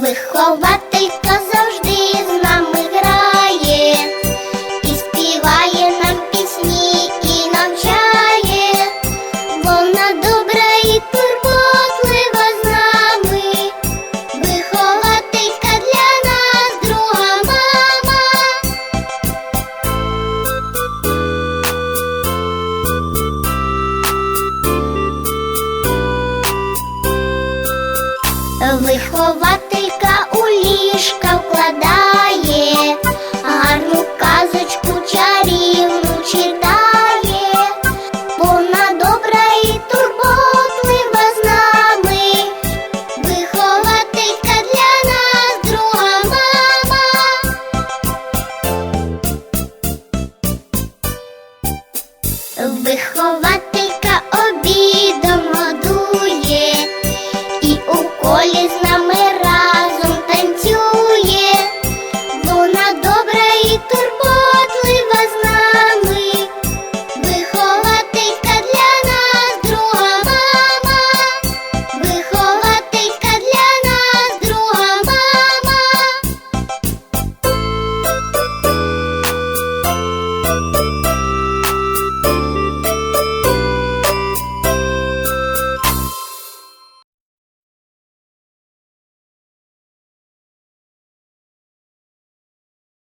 Вихователька завжди з нами грає, і співає нам пісні, і навчає. Вона добра і турботлива з нами. Вихователька для нас друга мама. Вихователька вихователька обідом.